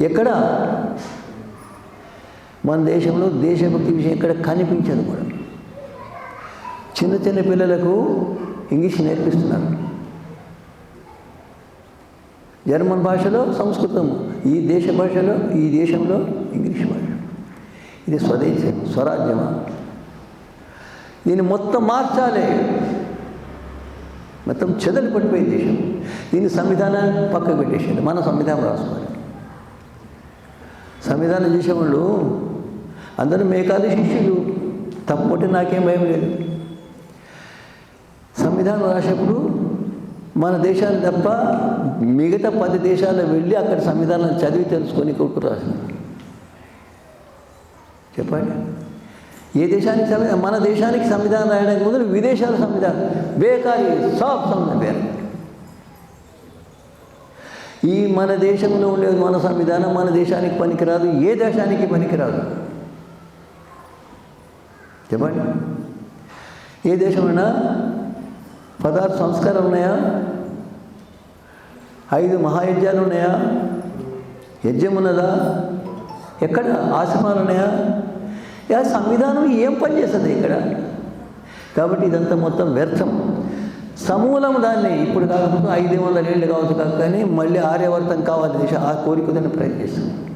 ఎక్కడ? మన దేశంలో దేశభక్తి విషయం ఎక్కడ కనిపించదు కూడా. చిన్న చిన్న పిల్లలకు ఇంగ్లీష్ నేర్పిస్తున్నారు. జర్మన్ భాషలో సంస్కృతం ఈ దేశ భాషలో ఈ దేశంలో ఇంగ్లీష్ భాష. ఇది స్వదేశం స్వరాజ్యమా? దీన్ని మొత్తం మార్చాలి. మొత్తం చెదలు పట్టిపోయే దేశం. దీని సంవిధానాన్ని పక్కకు పెట్టేసేది మన సంవిధానం రాసుకోవాలి. సంవిధానం చేసేవాళ్ళు అందరూ మేకాది శిష్యులు. తప్పటి నాకేం భయం లేదు. సంవిధానం రాసేప్పుడు మన దేశాన్ని తప్ప మిగతా పది దేశాల్లో వెళ్ళి అక్కడ సంవిధానం చదివి తెలుసుకొని కొడుకు రాసింది. చెప్పండి. ఏ దేశానికి సంవిధానం మన దేశానికి సంవిధానం రాయడానికి ముందు విదేశాల సంవిధానం. బేకారీ సాఫ్ సంవిధానం పేరు. ఈ మన దేశంలో ఉండేది మన సంవిధానం మన దేశానికి పనికిరాదు ఏ దేశానికి పనికిరాదు? చెప్పండి. ఏ దేశమైనా పదార్థ సంస్కారం ఉన్నాయా? ఐదు మహాయజ్ఞాలు ఉన్నాయా? యజ్ఞం ఉన్నదా? ఎక్కడ ఆశ్రమాలు ఉన్నాయా? యా సంవిధానం ఏం పని చేస్తుంది ఇక్కడ? కాబట్టి ఇదంతా మొత్తం వ్యర్థం. సమూలం దాన్ని ఇప్పుడు కాకపోతే ఐదు వందల ఏళ్ళు కావచ్చు కాక కానీ మళ్ళీ ఆర్యవర్తం కావాలి దేశ ఆ కోరికదని ప్రయత్నిస్తాను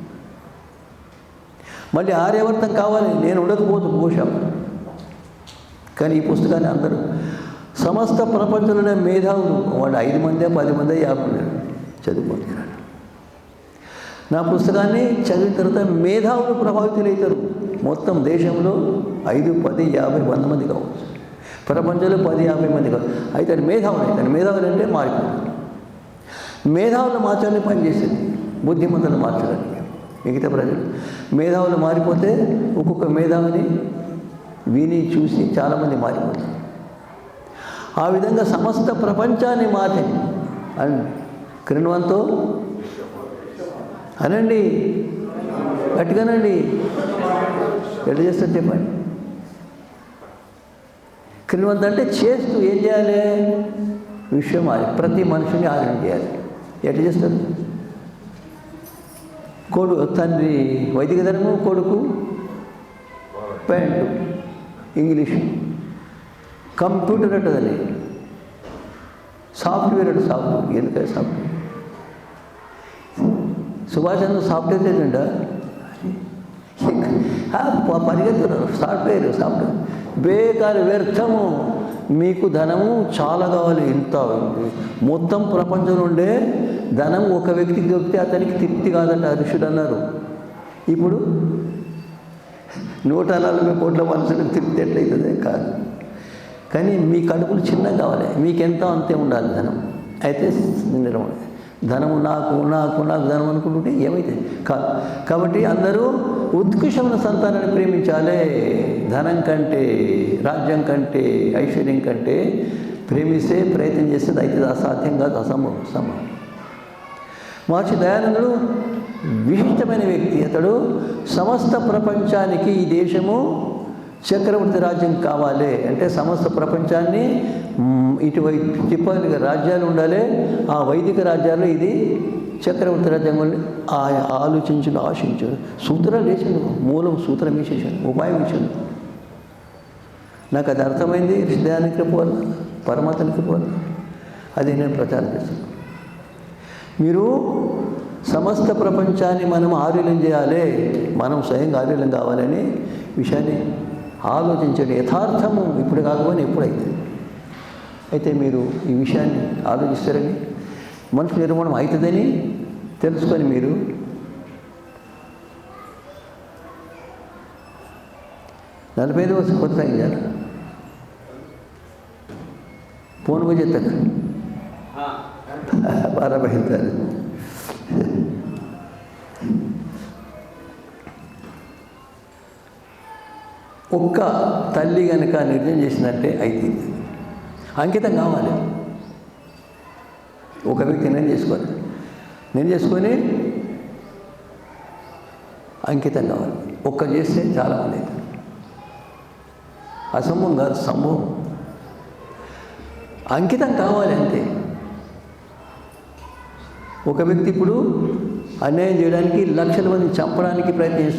మళ్ళీ ఆర్యవర్తం కావాలి నేను ఉండకపోతే పోషం. కానీ ఈ పుస్తకాన్ని అందరూ సమస్త ప్రపంచంలోనే మేధావులు. వాళ్ళు ఐదు మందే పది మందే యాభై మంది చదువుకుంటున్నారు. నా పుస్తకాన్ని చదివిన తర్వాత మేధావులు ప్రభావితులవుతారు మొత్తం దేశంలో ఐదు పది యాభై వంద మంది కావచ్చు. ప్రపంచంలో పది యాభై మంది కాదు. అయితే అది మేధావులు అవుతారు మేధావులు అంటే మారిపోయింది. మేధావులు మార్చాలని పనిచేసేది బుద్ధిమంతులు మార్చడానికి మిగతా ప్రజలు మేధావులు మారిపోతే ఒక్కొక్క మేధావిని విని చూసి చాలామంది మారిపోతారు. ఆ విధంగా సమస్త ప్రపంచాన్ని మార్చి అని క్రిణవంతో అనండి గట్టిగానండి. ఎట్లా చేస్తారు చెప్పండి? క్రిణవంత అంటే చేస్తూ ఏం చేయాలి? విషయం అది ప్రతి మనిషిని ఆదరణ చేయాలి. ఎట్లా చేస్తారు? కొడు తండ్రి వైదిక ధర్మం కొడుకు? Pant English. కంప్యూటర్ అంటదని సాఫ్ట్వేర్ అంటే సాఫ్ట్వేర్ ఎందుకంటే సాఫ్ట్వేర్? సుభాష్ చంద్ర సాఫ్ట్వేర్ చదివిండా? పరిగెత్తున్నారు సాఫ్ట్వేర్ సాఫ్ట్వేర్. బేకారి వ్యర్థము. మీకు ధనము చాలా కావాలి. ఇంత మొత్తం ప్రపంచం ఉండే ధనం ఒక వ్యక్తికి దొరికితే అతనికి తృప్తి కాదంట ఋషుడు అన్నారు. ఇప్పుడు నూట నలభై కోట్ల మనుషులకు తృప్తి ఎట్లయితుంది కాదు. కానీ మీ కడుపులు చిన్నగా కావాలి. మీకెంత అంతే ఉండాలి ధనం. అయితే నిర్మణ ధనము నాకు నాకు నాకు ధనం అనుకుంటుంటే ఏమైతే? కాదు కాబట్టి అందరూ ఉత్కృష్టమైన సంతానాన్ని ప్రేమించాలి. ధనం కంటే రాజ్యం కంటే ఐశ్వర్యం కంటే ప్రేమిస్తే ప్రయత్నం చేస్తే అయితే అసాధ్యం కాదు అసంభవం సంభవం మహర్షి దయానందుడు విశిష్టమైన వ్యక్తి. అతడు సమస్త ప్రపంచానికి ఈ దేశము చక్రవర్తి రాజ్యం కావాలి. అంటే సమస్త ప్రపంచాన్ని ఇటువై ఇటువైపు తిప్పాలి రాజ్యాలు ఉండాలి. ఆ వైదిక రాజ్యాల్లో ఇది చక్రవర్తి రాజ్యం ఆయా ఆ ఆలోచించిన సూత్రాలు వేసాడు మూలం సూత్రం వేసేసాడు. ఉపాయం ఇచ్చాడు. నాకు అది అర్థమైంది. హృదయానికి పోవాలి పరమాత్మకి పోవాలి అది నేను ప్రచారం చేస్తాను మీరు సమస్త ప్రపంచాన్ని మనం ఆరుల్యం చేయాలి. మనం స్వయంగా ఆరుల్యం కావాలని విషయాన్ని ఆలోచించండి. యథార్థము ఇప్పుడు కాకపోయినా ఎప్పుడైతే. అయితే మీరు ఈ విషయాన్ని ఆలోచిస్తారని మనిషి నిర్మాణం అవుతుందని తెలుసుకొని మీరు నలభై ఐదు వస్తే కొత్త అయ్యారు ఫోన్ కూడా బాగా పెడతారు ఒక్క తల్లి కనుక నిర్ణయం చేసినట్టే అయితే అంకితం కావాలి. ఒక వ్యక్తి నేను చేసుకోవాలి. నేను చేసుకొని అంకితం కావాలి. ఒక్క చేస్తే చాలామంది అవుతారు. అసంభవం కాదు సంభవం. అంకితం కావాలి అంతే. ఒక వ్యక్తి ఇప్పుడు అన్యాయం చేయడానికి లక్షల మంది చంపడానికి ప్రయత్నిస్తున్నారు